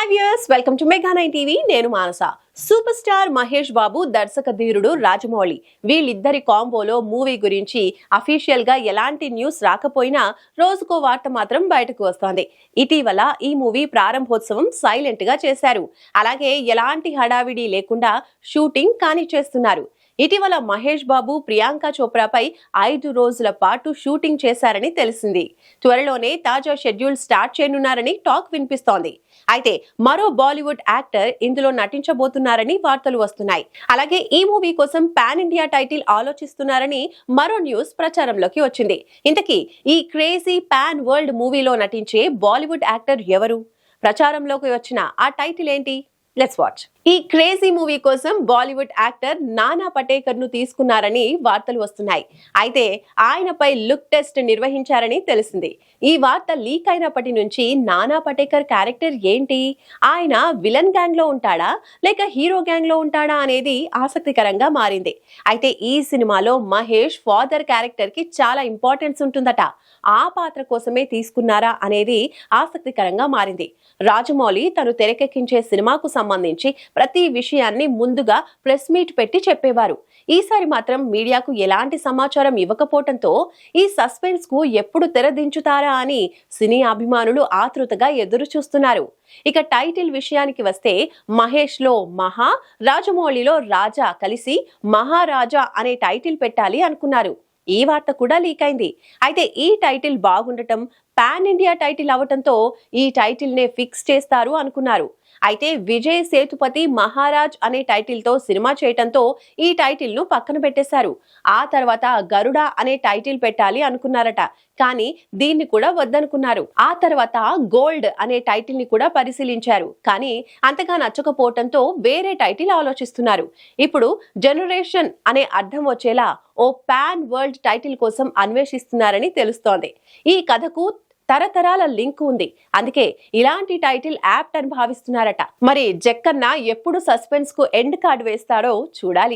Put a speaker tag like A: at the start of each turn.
A: Hi viewers welcome to mega nine TV నేను Manasa. Super star Mahesh Babu దర్శక ధీరుడు రాజమౌళి. వీళ్ళిద్దరి కాంబోలో మూవీ గురించి అఫీషియల్గా ఎలాంటి న్యూస్ రాకపోయినా రోజుకో వార్త మాత్రం బయటకు వస్తోంది. ఇటీవల ఈ మూవీ ప్రారంభోత్సవం సైలెంట్గా చేశారు. అలాగే ఎలాంటి హడావిడి లేకుండా షూటింగ్ కాని చేస్తున్నారు. ఇటీవల మహేష్ బాబు ప్రియాంక చోప్రాపై ఐదు రోజుల పాటు షూటింగ్ చేశారని తెలిసింది. త్వరలోనే తాజా షెడ్యూల్ స్టార్ట్ చేయనున్నారని టాక్ వినిపిస్తోంది. అయితే మరో బాలీవుడ్ యాక్టర్ ఇందులో నటించబోతున్నారని వార్తలు వస్తున్నాయి. అలాగే ఈ మూవీ కోసం పాన్ ఇండియా టైటిల్ ఆలోచిస్తున్నారని మరో న్యూస్ ప్రచారంలోకి వచ్చింది. ఇంతకీ ఈ క్రేజీ పాన్ వరల్డ్ మూవీలో నటించే బాలీవుడ్ యాక్టర్ ఎవరు? ప్రచారంలోకి వచ్చిన ఆ టైటిల్ ఏంటి? లెట్స్ వాచ్ ఈ క్రేజీ మూవీ కోసం బాలీవుడ్ యాక్టర్ నానా పటేకర్ను తీసుకున్నారని వార్తలు వస్తున్నాయి. అయితే ఆయనపై లుక్ టెస్ట్ నిర్వహించారని తెలిసింది. ఈ వార్త లీక్ అయినప్పటి నుంచి నానా పటేకర్ క్యారెక్టర్ ఏంటి? ఆయన విలన్ గ్యాంగ్లో ఉంటాడా? లేక హీరో గ్యాంగ్లో ఉంటాడా అనేది ఆసక్తికరంగా మారింది. అయితే ఈ సినిమాలో మహేష్ ఫాదర్ క్యారెక్టర్కి చాలా ఇంపార్టెన్స్ ఉంటుందట. ఆ పాత్ర కోసమే తీసుకున్నారా అనేది ఆసక్తికరంగా మారింది. రాజమౌళి తను తెరకెక్కించే సినిమాకు సంబంధించి ప్రతి విషయాన్ని ముందుగా ప్రెస్ మీట్ పెట్టి చెప్పేవారు. ఈసారి మాత్రం మీడియాకు ఎలాంటి సమాచారం ఇవ్వకపోవడంతో ఈ సస్పెన్స్కు ఎప్పుడు తెరదించుతారా అని సినీ అభిమానులు ఆతృతగా ఎదురు చూస్తున్నారు ఇక టైటిల్ విషయానికి వస్తే మహేష్లో మహా రాజమౌళిలో రాజా కలిసి మహారాజా అనే టైటిల్ పెట్టాలి అనుకున్నారు. ఈ వార్త కూడా లీక్ అయింది. అయితే ఈ టైటిల్ బాగుండటం పాన్ ఇండియా టైటిల్ అవటంతో ఈ టైటిల్ నే ఫిక్స్ చేస్తారు అనుకున్నారు. అయితే విజయ్ సేతుపతి మహారాజ్ అనే టైటిల్తో సినిమా చేయటంతో ఈ టైటిల్ను పక్కన పెట్టేశారు. ఆ తర్వాత గరుడ అనే టైటిల్ పెట్టాలి అనుకున్నారట. కానీ దీన్ని కూడా వద్దనుకున్నారు. ఆ తర్వాత గోల్డ్ అనే టైటిల్ని కూడా పరిశీలించారు. కానీ అంతగా నచ్చకపోవటంతో వేరే టైటిల్ ఆలోచిస్తున్నారు. ఇప్పుడు జనరేషన్ అనే అర్థం వచ్చేలా ఓ పాన్ వరల్డ్ టైటిల్ కోసం అన్వేషిస్తున్నారని తెలుస్తోంది. ఈ కథకు తరతరాల లింక్ ఉంది. అందుకే ఇలాంటి టైటిల్ యాప్ట్ అని భావిస్తున్నారట. మరి జక్కన్న ఎప్పుడు సస్పెన్స్కు ఎండ్ కార్డ్ వేస్తాడో చూడాలి.